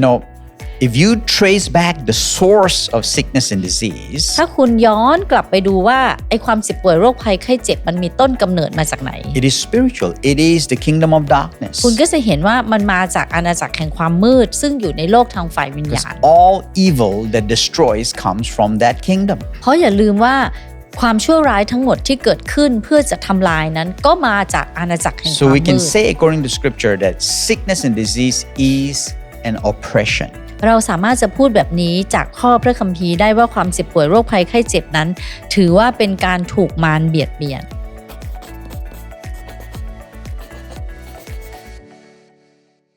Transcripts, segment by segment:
You know, if you trace back the source of sickness and disease, ถ้าคุณย้อนกลับไปดูว่าไอ้ความเจ็บป่วยโรคภัยไข้เจ็บมันมีต้นกำเนิดมาจากไหน it is spiritual. It is the kingdom of darkness. คุณก็จะเห็นว่ามันมาจากอาณาจักรแห่งความมืด ซึ่งอยู่ในโลกทางฝ่ายวิญญาณ All evil that destroys comes from that kingdom. เพราะอย่าลืมว่าความชั่วร้ายทั้งหมดที่เกิดขึ้นเพื่อจะทำลายนั้นก็มาจากอาณาจักรแห่งควา So ม we มื can ด say, according to scripture, that sickness and disease is an oppression. เราสามารถจะพูดแบบนี้จากข้อพระคัมภีร์ได้ว่าความเจ็บป่วยโรคภัยไข้เจ็บนั้น ถือว่าเป็นการถูกมารเบียดเบียน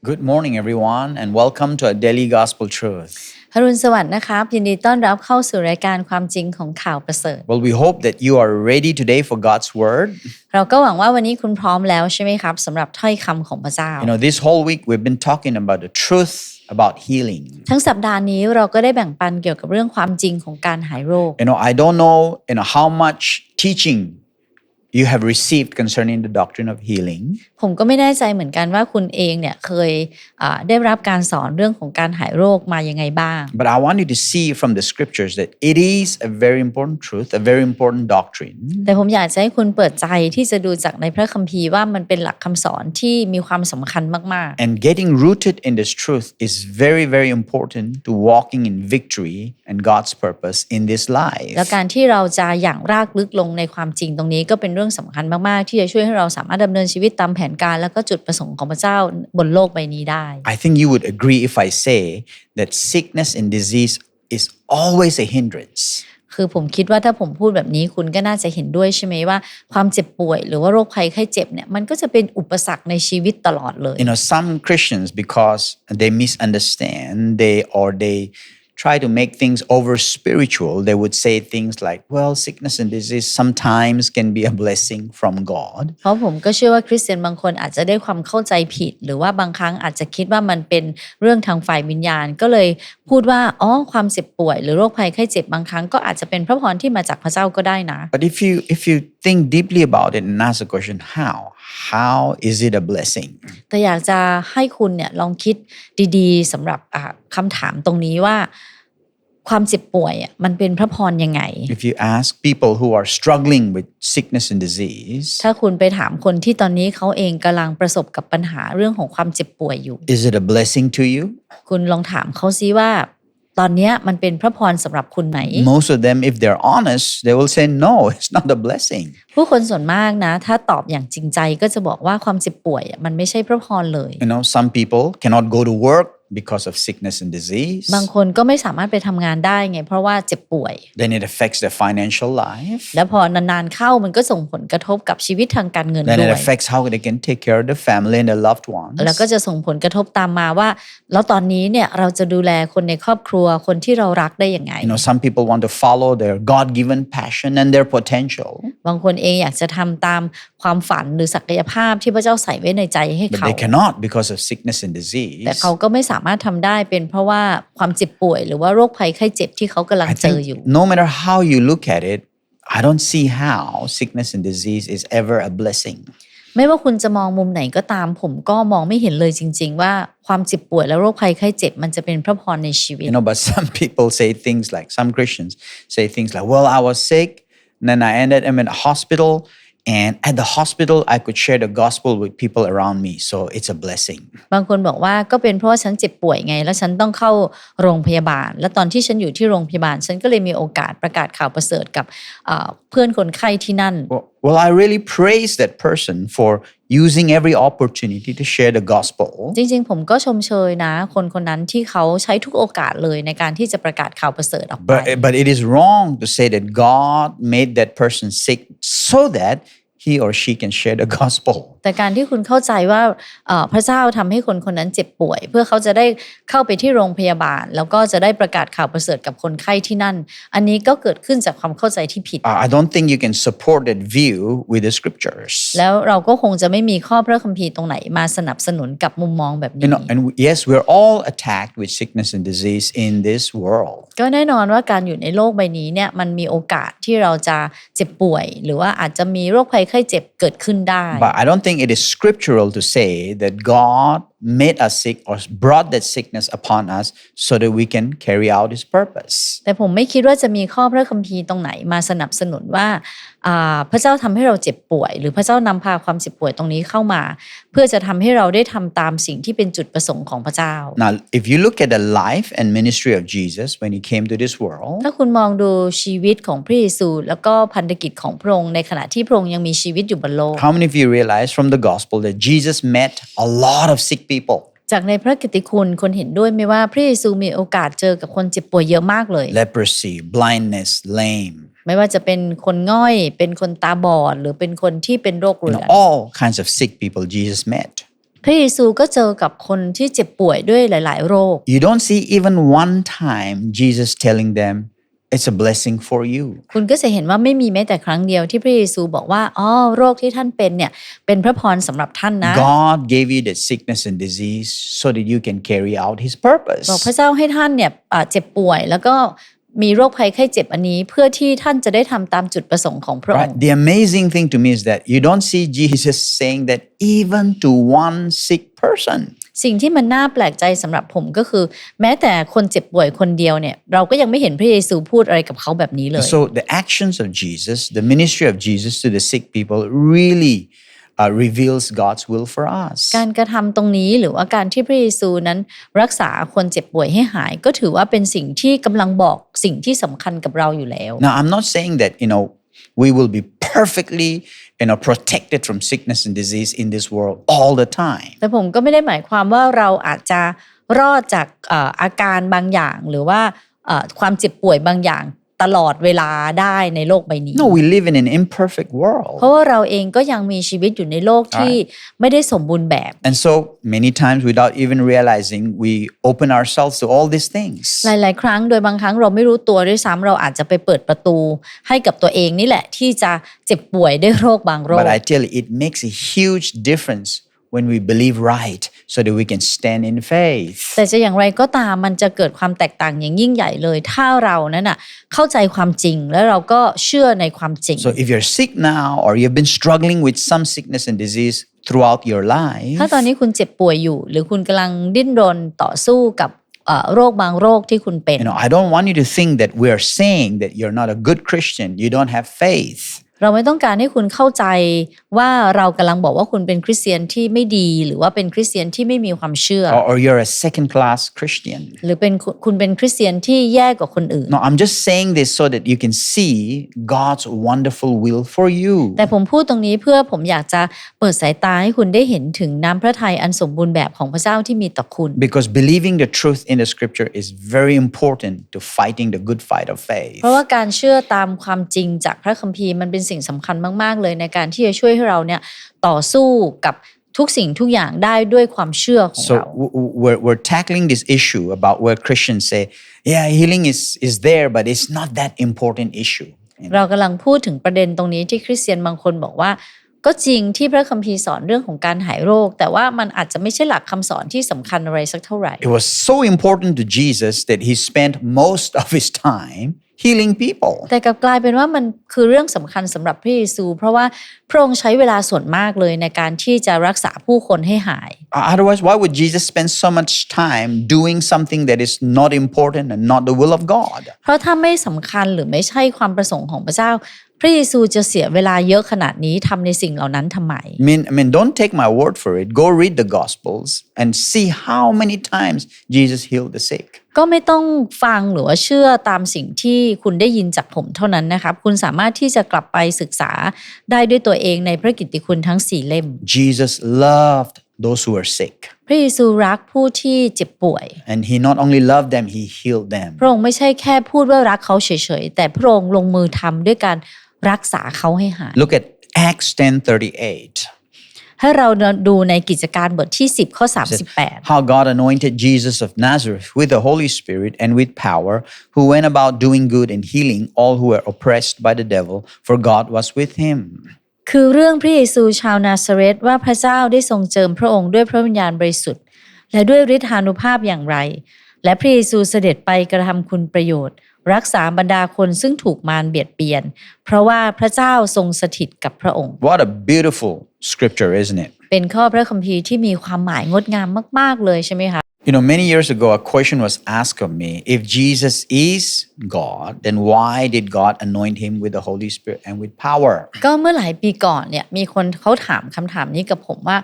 Good morning, everyone, and welcome to our daily gospel truth. ฮารุณสวัสดิ์นะครับยินดีต้อนรับเข้าสู่รายการความจริงของข่าวประเสริฐ Well, we hope that you are ready today for God's word. เราก็หวังว่าวันนี้คุณพร้อมแล้วใช่ไหมครับสำหรับถ้อยคำของพระเจ้า You know, this whole week we've been talking about the truth about healing. ทั้งสัปดาห์นี้เราก็ได้แบ่งปันเกี่ยวกับเรื่องความจริงของการหายโรค You know, I don't know, you know, how much teaching you have received concerning the doctrine of healing. ผมก็ไม่แน่ใจเหมือนกันว่าคุณเองเนี่ยเคยอ่าได้รับการสอนเรื่องของการหายโรคมายังไงบ้าง But I want you to see from the scriptures that it is a very important truth, a very important doctrine. แต่ผมอยากจะให้คุณเปิดใจที่จะดูจากในพระคัมภีร์ว่ามันเป็นหลักคำสอนที่มีความสำคัญมาก And getting rooted in this truth is very, very important to walking in victory and God's purpose in this ๆ life. แล้วการที่เราจะอย่างรากลึกลงในความจริงตรงนี้ก็เป็นเรื่องสำคัญมาก ๆ ที่จะช่วยให้เราสามารถดำเนินชีวิตตามแผนการแล้วก็จุดประสงค์ของพระเจ้าบนโลกใบนี้ได้ I think you would agree if I say that sickness and disease is always a hindrance. คือผมคิดว่าถ้าผมพูดแบบนี้คุณก็น่าจะเห็นด้วยใช่ไหมว่าความเจ็บป่วย หรือว่าโรคภัยไข้เจ็บเนี่ยมันก็จะเป็นอุปสรรคในชีวิตตลอดเลย You know, some Christians, because they misunderstand, they or they try to make things over spiritual, they would say things like, well, sickness and disease sometimes can be a blessing from God. เพราะผมก็เชื่อว่าคริสเตียนบางคนอาจจะได้ความเข้าใจผิด หรือว่าบางครั้งอาจจะคิดว่ามันเป็นเรื่องทางฝ่ายวิญญาณ ก็เลยพูดว่า อ๋อ ความเจ็บป่วย หรือโรคภัยไข้เจ็บบางครั้งก็อาจจะเป็นพระพรที่มาจากพระเจ้าก็ได้นะ But if you if you think deeply about it and ask the question, how? How is it a blessing? แต่อยากจะให้คุณเนี่ยลองคิดดีๆสำหรับอ่าคำถามตรงนี้ว่าความเจ็บป่วยอะมันเป็นพระพรยังไง If you ask people who are struggling with sickness and disease, ถ้าคุณไปถามคนที่ตอนนี้เขาเองกำลังประสบกับปัญหาเรื่องของความเจ็บป่วยอยู่ is it a blessing to you? คุณลองถามเขาซิว่า ตอนเนี้ยมันเป็นพระพรสำหรับคุณไหม Most of them, if they're honest, they will say, no, it's not a blessing. ผู้คนส่วนมากนะ ถ้าตอบอย่างจริงใจก็จะบอกว่าความเจ็บป่วยอะมันไม่ใช่พระพรเลย You know, some people cannot go to work because of sickness and disease. บางคนก็ไม่สามารถไปทำงานได้ไง เพราะว่าเจ็บป่วย Then it affects their financial life. แล้วพอนานๆเข้ามันก็ส่งผลกระทบกับชีวิตทางการเงิน Then ด้ it วย affects how they can take care of their family and their loved ones. แล้วก็จะส่งผลกระทบตามมาว่า แล้วตอนนี้เนี่ยเราจะดูแลคนในครอบครัวคนที่เรารักได้ยังไง You know, some people want to follow their God given passion and their potential, บางคนเองอยากจะทำตามความฝันหรือศักยภาพที่พระเจ้าใส่ไว้ในใจให้ but เขา they cannot because of sickness and disease. แต่เขาก็ไม่สามารถทำได้เป็นเพราะว่าความเจ็บป่วย หรือว่าโรคภัยไข้เจ็บที่เขากำลัง I เจออยู่ think no matter how you look at it, I don't see how sickness and disease is ever a blessing. ไม่ว่าคุณจะมองมุมไหนก็ตาม ผมก็มองไม่เห็นเลยจริง ๆ ว่าความเจ็บป่วยและโรคภัยไข้เจ็บมันจะเป็นพระพรในชีวิต You know, but some people say things like, some Christians say things like, well, I was sick, and then I ended up in a hospital, and at the hospital, I could share the gospel with people around me. So it's a blessing. บางคนบอกว่าก็เป็นเพราะว่าฉันเจ็บป่วยไง แล้วฉันต้องเข้าโรงพยาบาล แล้วตอนที่ฉันอยู่ที่โรงพยาบาล ฉันก็เลยมีโอกาสประกาศข่าวประเสริฐกับเอ่อเพื่อนคนไข้ที่นั่น Well, well, I really praise that person for using every opportunity to share the gospel. จริงๆ ผมก็ชมเชยนะ คนคนนั้นที่เขาใช้ทุกโอกาสเลยในการที่จะประกาศข่าวประเสริฐออกไป But, but it is wrong to say that God made that person sick so that he or she can share the gospel. แต่การที่คุณเข้าใจว่าเอ่อพระเจ้าทำให้คนคนนั้นเจ็บป่วย เพื่อเขาจะได้เข้าไปที่โรงพยาบาล แล้วก็จะได้ประกาศข่าวประเสริฐกับคนไข้ที่นั่น อันนี้ก็เกิดขึ้นจากความเข้าใจที่ผิด Uh, I don't think you can support that view with the scriptures. แล้วเราก็คงจะไม่มีข้อพระคัมภีร์ตรงไหนมาสนับสนุนกับมุมมองแบบนี้ You know, and we- yes, we're all attacked with sickness and disease in this world. ก็แน่นอนว่าการอยู่ในโลกใบนี้เนี่ยมันมีโอกาสที่เราจะเจ็บป่วย หรือว่าอาจจะมีโรคภัยไข้เจ็บเกิดขึ้นได้ But I don't think it is scriptural to say that God made us sick or brought that sickness upon us so that we can carry out His purpose. แต่ผมไม่คิดว่าจะมีข้อพระคัมภีร์ตรงไหนมาสนับสนุนว่าอ่าพระเจ้าทำให้เราเจ็บป่วย หรือพระเจ้านำพาความเจ็บป่วยตรงนี้เข้ามา เพื่อจะทำให้เราได้ทำตามสิ่งที่เป็นจุดประสงค์ของพระเจ้า Now, if you look at the life and ministry of Jesus when He came to this world, ถ้าคุณมองดูชีวิตของพระเยซู แล้วก็พันธกิจของพระองค์ในขณะที่พระองค์ยังมีชีวิตอยู่บนโลก how many of you realize from the gospel that Jesus met a lot of sick people? จากในพระกิตติคุณคนเห็นด้วยไหมว่าพระเยซูมีโอกาสเจอกับคนเจ็บป่วยเยอะมากเลย Leprosy, blindness, lame, ไม่ว่าจะเป็นคนง่อย เป็นคนตาบอด หรือเป็นคนที่เป็นโรค you เรื้ know, อน all kinds of sick people Jesus met. พระเยซูก็เจอกับคนที่เจ็บป่วยด้วยหลาย ๆ โรค You don't see even one time Jesus telling them, it's a blessing for you. คุณก็จะเห็นว่าไม่มีแม้แต่ครั้งเดียวที่พระเยซูบอกว่าอ๋อโรคที่ท่านเป็นเนี่ยเป็นพระพรสำหรับท่านนะ God gave you that sickness and disease so that you can carry out His purpose. บอกพระเจ้าให้ท่านเนี่ยอ่าเจ็บป่วยแล้วก็มีโรคภัยไข้เจ็บอันนี้เพื่อที่ท่านจะได้ทำตามจุดประสงค์ของพระอง Right? ค์ The amazing thing to me is that you don't see Jesus saying that even to one sick person. สิ่งที่มันน่าแปลกใจสำหรับผมก็คือ แม้แต่คนเจ็บป่วยคนเดียวเนี่ยเราก็ยังไม่เห็นพระเยซูพูดอะไรกับเขาแบบนี้เลย So the actions of Jesus, the ministry of Jesus to the sick people really uh, reveals God's will for us. การกระทำตรงนี้หรือว่าการที่พระเยซูนั้นรักษาคนเจ็บป่วยให้หาย ก็ถือว่าเป็นสิ่งที่กำลังบอกสิ่งที่สำคัญกับเราอยู่แล้ว Now, I'm not saying that, you know, we will be perfectly, you know, protected from sickness and disease in this world all the time. แต่ผมก็ไม่ได้หมายความว่าเราอาจจะรอดจากอาการบางอย่างหรือว่าความเจ็บป่วยบางอย่าง ตลอดเวลาได้ในโลกใบนี้ No, we live in an imperfect world. เพราะว่าเราเองก็ยังมีชีวิตอยู่ในโลกที่ไม่ได้สมบูรณ์แบบ And so many times, without even realizing, we open ourselves to all these things. หลายๆ ครั้งโดยบางครั้งเราไม่รู้ตัวด้วยซ้ำเราอาจจะไปเปิดประตู ให้กับตัวเองนี่แหละที่จะเจ็บป่วยด้วยโรคบางโรค But I tell you, it makes a huge difference when we believe right so that we can stand in faith. แต่จะอย่างไรก็ตามมันจะเกิดความแตกต่างอย่างยิ่งใหญ่เลย ถ้าเรานั้นน่ะเข้าใจความจริงแล้วเราก็เชื่อในความจริง So if you're sick now or you've been struggling with some sickness and disease throughout your life, ถ้าตอนนี้คุณเจ็บป่วยอยู่ หรือคุณกำลังดิ้นรนต่อสู้กับเอ่อโรคบางโรคที่คุณเป็น you know, I don't want you to think that we're saying that you're not a good Christian, you don't have faith. เราไม่ต้องการให้คุณเข้าใจว่าเรากำลังบอกว่าคุณเป็นคริสเตียนที่ไม่ดี หรือว่าเป็นคริสเตียนที่ไม่มีความเชื่อ or, or you're a second class Christian. หรือเป็นคุณคุณเป็นคริสเตียนที่แย่กว่าคนอื่น No, I'm just saying this so that you can see God's wonderful will for you. แต่ผมพูดตรงนี้เพื่อผมอยากจะเปิดสายตาให้คุณได้เห็นถึงน้ำพระทัยอันสมบูรณ์แบบของพระเจ้าที่มีต่อคุณ Because believing the truth in the scripture is very important to fighting the good fight of faith. เพราะว่าการเชื่อตามความจริงจากพระคัมภีร์มันเป็นสิ่งสำคัญมาก ๆ เลยในการที่จะช่วยให้เราเนี่ยต่อสู้กับทุกสิ่งทุกอย่างได้ด้วยความเชื่อของเรา So w- w- we're, we're tackling this issue about where Christians say, yeah, healing is, is there, but it's not that important issue. You know? เรากำลังพูดถึงประเด็นตรงนี้ที่คริสเตียนบางคนบอกว่า ก็จริงที่พระคัมภีร์สอนเรื่องของการหายโรค แต่ว่ามันอาจจะไม่ใช่หลักคำสอนที่สำคัญอะไรสักเท่าไหร่ It was so important to Jesus that he spent most of his time healing people. แต่กลับกลายเป็นว่ามันคือเรื่องสำคัญสำหรับพระเยซู เพราะว่าพระองค์ใช้เวลาส่วนมากเลยในการที่จะรักษาผู้คนให้หาย Otherwise, why would Jesus spend so much time doing something that is not important and not the will of God? เพราะถ้าไม่สำคัญหรือไม่ใช่ความประสงค์ของพระเจ้า พระเยซูจะเสียเวลาเยอะขนาดนี้ทำในสิ่งเหล่านั้นทำไม I mean, I mean, don't take my word for it. Go read the Gospels and see how many times Jesus healed the sick. ก็ไม่ต้องฟังหรือว่าเชื่อตามสิ่งที่คุณได้ยินจากผมเท่านั้นนะครับ คุณสามารถที่จะกลับไปศึกษาได้ด้วยตัวเองในพระกิตติคุณทั้งสี่เล่ม Jesus loved those who were sick. พระเยซูรักผู้ที่เจ็บป่วย And he not only loved them, he healed them. พระองค์ไม่ใช่แค่พูดว่ารักเขาเฉยๆ แต่พระองค์ลงมือทำด้วยการรักษาเขาให้หาย Look at Acts 10:38. ให้เราดูในกิจการบทที่ 10 ข้อ 38 How God anointed Jesus of Nazareth with the Holy Spirit and with power, who went about doing good and healing all who were oppressed by the devil, for God was with him. คือเรื่องพระเยซูชาวนาซาเรตว่าพระเจ้าได้ทรงเจิมพระองค์ด้วยพระวิญญาณบริสุทธิ์ และด้วยฤทธานุภาพอย่างไร และพระเยซูเสด็จไปกระทำคุณประโยชน์ รักษาบรรดาคนซึ่งถูกมารเบียดเบียน เพราะว่าพระเจ้าทรงสถิตกับพระองค์ What a beautiful scripture, isn't it? เป็นข้อพระคัมภีร์ที่มีความหมายงดงามมาก ๆ เลยใช่ไหมคะ You know, many years ago, a question was asked of me if Jesus is God, then why did God anoint him with the Holy Spirit and with power? ก็เมื่อหลายปีก่อนเนี่ยมีคนเขาถามคำถามนี้กับผมว่า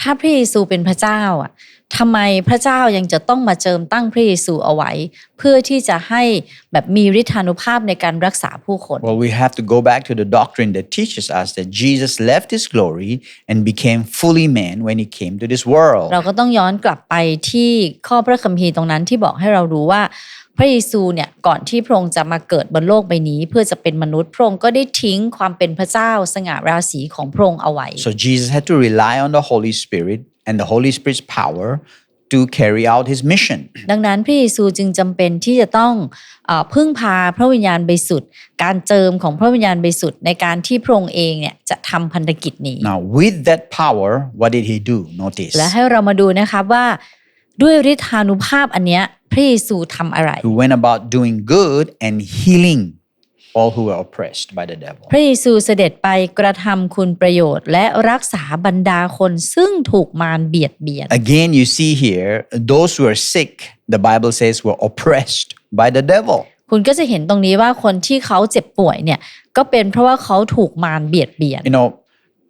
ถ้าพระเยซูเป็นพระเจ้าอะทำไมพระเจ้ายังจะต้องมาเจิมตั้งพระเยซูเอาไว้ เพื่อที่จะให้แบบมีฤทธานุภาพในการรักษาผู้คน Well, we have to go back to the doctrine that teaches us that Jesus left his glory and became fully man when he came to this world. เราก็ต้องย้อนกลับไปที่ข้อพระคัมภีร์ตรงนั้นที่บอกให้เรารู้ว่า พระเยซูเนี่ยก่อนที่พระองค์จะมาเกิดบนโลกใบนี้ เพื่อจะเป็นมนุษย์พระองค์ก็ได้ทิ้งความเป็นพระเจ้าสง่าราศีของพระองค์เอาไว้ So Jesus had to rely on the Holy Spirit and the Holy Spirit's power to carry out his mission. ดังนั้นพระเยซูจึงจำเป็นที่จะต้องเออพึ่งพาพระวิญญาณบริสุทธิ์การเจิมของพระวิญญาณบริสุทธิ์ในการที่พระองค์เองเนี่ยจะทำพันธกิจนี้ Now, with that power, what did he do? Notice. และให้เรามาดูนะครับว่าด้วยฤทธานุภาพอันเนี้ย พระเยซูทำอะไร He went about doing good and healing all who were oppressed by the devil. พระเยซูเสด็จไปกระทำคุณประโยชน์และรักษาบรรดาคนซึ่งถูกมารเบียดเบียน Again, you see here, those who are sick, the Bible says, were oppressed by the devil. คุณก็จะเห็นตรงนี้ว่าคนที่เขาเจ็บป่วยเนี่ยก็เป็นเพราะว่าเขาถูกมารเบียดเบียน You know,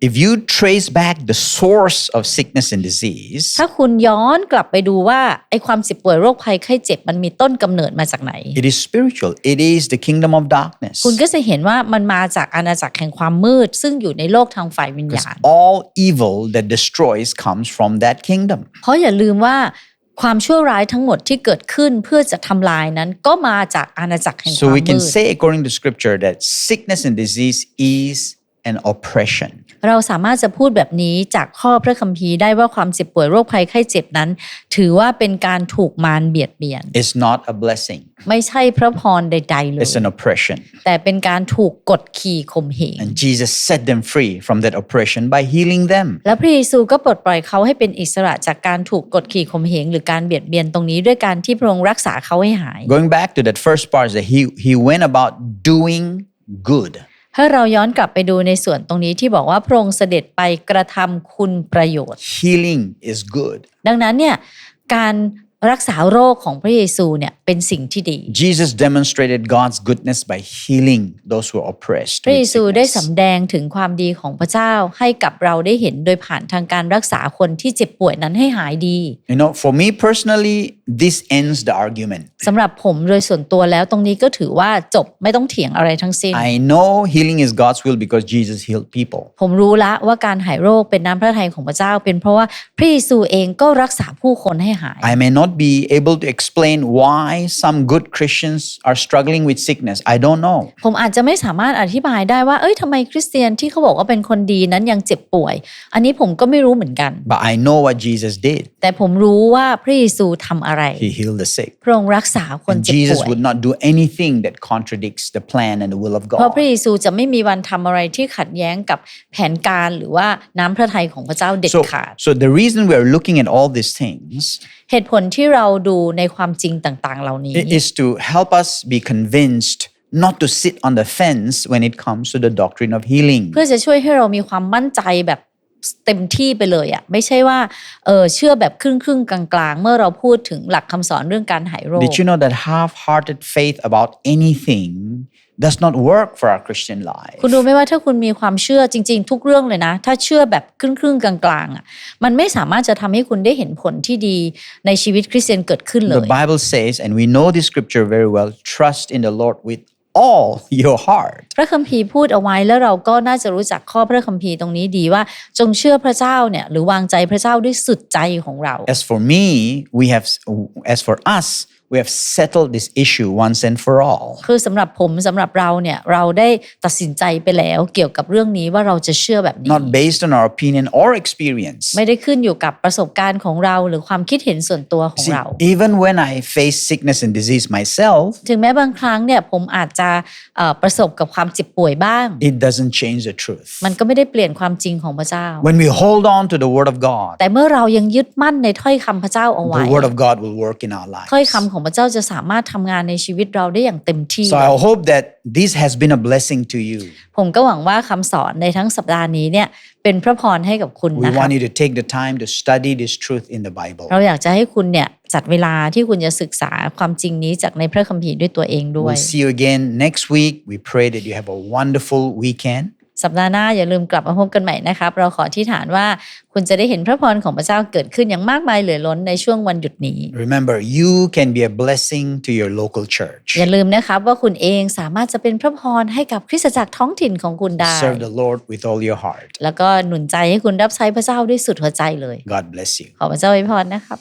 if you trace back the source of sickness and disease, ถ้าคุณย้อนกลับไปดูว่าไอ้ความเจ็บป่วยโรคภัยไข้เจ็บมันมีต้นกำเนิดมาจากไหน it is spiritual. It is the kingdom of darkness. คุณก็จะเห็นว่ามันมาจากอาณาจักรแห่งความมืด ซึ่งอยู่ในโลกทางฝ่ายวิญ Because ญาณ all evil that destroys comes from that kingdom. เพราะอย่าลืมว่าความชั่วร้ายทั้งหมดที่เกิดขึ้นเพื่อจะทำลายนั้นก็มาจากอาณาจักรแห่งค So วาม we มื can ด say, according to scripture, that sickness and disease is an oppression. เราสามารถจะพูดแบบนี้จากข้อพระคัมภีร์ได้ว่าความเจ็บป่วยโรคภัยไข้เจ็บนั้น ถือว่าเป็นการถูกมารเบียดเบียน It's not a blessing, ไม่ใช่พระพรใดๆเลย it's an oppression. แต่เป็นการถูกกดขี่ข่มเหง And Jesus set them free from that oppression by healing them. และพระเยซูก็ปลดปล่อยเขาให้เป็นอิสระจากการถูกกดขี่ข่มเหงหรือการเบียดเบียนตรงนี้ด้วยการที่พระองค์รักษาเขาให้หาย Going back to that first part, that he, he went about doing good. ถ้าเราย้อนกลับไปดูในส่วนตรงนี้ที่บอกว่าพระองค์เสด็จไปกระทำคุณประโยชน์ Healing is good. ดังนั้นเนี่ยการ รักษาโรคของพระเยซูเนี่ยเป็นสิ่งที่ดี Jesus demonstrated God's goodness by healing those who are oppressed. พระเย with ซูได้ sickness. สำแดงถึงความดีของพระเจ้าให้กับเราได้เห็นโดยผ่านทางการรักษาคนที่เจ็บป่วยนั้นให้หายดี You know, for me personally, this ends the argument. สำหรับผมโดยส่วนตัวแล้วตรงนี้ก็ถือว่าจบไม่ต้องเถียงอะไรทั้งสิ้น I know healing is God's will because Jesus healed people. ผมรู้ละว่าการหายโรคเป็นน้ำพระทัยของพระเจ้า เป็นเพราะว่าพระเยซูเองก็รักษาผู้คนให้หาย I may not be able to explain why some good Christians are struggling with sickness. I don't know. ผมอาจจะไม่สามารถอธิบายได้ว่าเอ้ยทำไมคริสเตียนที่เขาบอกว่าเป็นคนดีนั้นยังเจ็บป่วย อันนี้ผมก็ไม่รู้เหมือนกัน But I know what Jesus did. แต่ผมรู้ว่าพระเยซูทำอะไร He healed the sick. พระองค์รักษาคน And เจ็บ Jesus ป่วย would not do anything that contradicts the plan and the will of เพราะ God. พระเยซูจะไม่มีวันทำอะไรที่ขัดแย้งกับแผนการหรือว่าน้ำพระทัยของพระเจ้าเด็ด So, ขาด so the reason we are looking at all these things เหตุผลที่เราดูในความจริงต่างๆ เหล่านี้ i- is to help us be convinced not to sit on the fence when it comes to the doctrine of healing. เพื่อจะช่วยให้เรามีความมั่นใจแบบเต็มที่ไปเลยอะไม่ใช่ว่าเออเชื่อแบบครึ่งครึ่งๆกลางๆ เมื่อเราพูดถึงหลักคำสอนเรื่องการหายโรค Did you know that half-hearted faith about anything does not work for our Christian life? คุณรู้ไหมว่าถ้าคุณมีความเชื่อจริง ๆ ทุกเรื่องเลยนะ ถ้าเชื่อแบบครึ่งครึ่งๆกลางๆอะมันไม่สามารถจะทำให้คุณได้เห็นผลที่ดีในชีวิตคริสเตียนเกิดขึ้นเล The ย Bible says, and we know this scripture very well, trust in the Lord with all your heart. พระคัมภีร์พูดเอาไว้แล้วเราก็น่าจะรู้จักข้อพระคัมภีร์ตรงนี้ดีว่าจงเชื่อพระเจ้าเนี่ยหรือวางใจพระเจ้าด้วยสุดใจของเรา As for me, we have, as for us, we have settled this issue once and for all. คือสำหรับผมสำหรับเราเนี่ยเราได้ตัดสินใจไปแล้วเกี่ยวกับเรื่องนี้ว่าเราจะเชื่อแบบนี้ Not based on our opinion or experience. ไม่ได้ขึ้นอยู่กับประสบการณ์ของเราหรือความคิดเห็นส่วนตัวของ See, เรา even when I face sickness and disease myself, ถึงแม้บางครั้งเนี่ยผมอาจจะเอ่อประสบกับความเจ็บป่วยบ้าง it doesn't change the truth. มันก็ไม่ได้เปลี่ยนความจริงของพระเจ้า When we hold on to the Word of God, แต่เมื่อเรายังยึดมั่นในถ้อยคำพระเจ้าเอาไว้ the Word of God will work in our ถ้อย lives. คำของของพระเจ้าจะสามารถทำงานในชีวิตเราได้อย่างเต็มที่ So I hope that this has been a blessing to you. ผมก็หวังว่าคำสอนในทั้งสัปดาห์นี้เนี่ยเป็นพระพรให้กับคุณ We นะคะ want you to take the time to study this truth in the Bible. เราอยากจะให้คุณเนี่ยจัดเวลาที่คุณจะศึกษาความจริงนี้จากในพระคัมภีร์ด้วยตัวเองด้วย We'll see you again next week. We pray that you have a wonderful weekend. สัปดาห์หน้าอย่าลืมกลับมาพบกันใหม่นะครับ เราขอที่ฐานว่าคุณจะได้เห็นพระพรของพระเจ้าเกิดขึ้นอย่างมากมายเหลือล้นในช่วงวันหยุดนี้ Remember, you can be a blessing to your local church. อย่าลืมนะครับว่าคุณเองสามารถจะเป็นพระพรให้กับคริสตจักรท้องถิ่นของคุณได้ Serve the Lord with all your heart. แล้วก็หนุนใจให้คุณรับใช้พระเจ้าด้วยสุดหัวใจเลย God bless you. ขอพระเจ้าอวยพรนะครับ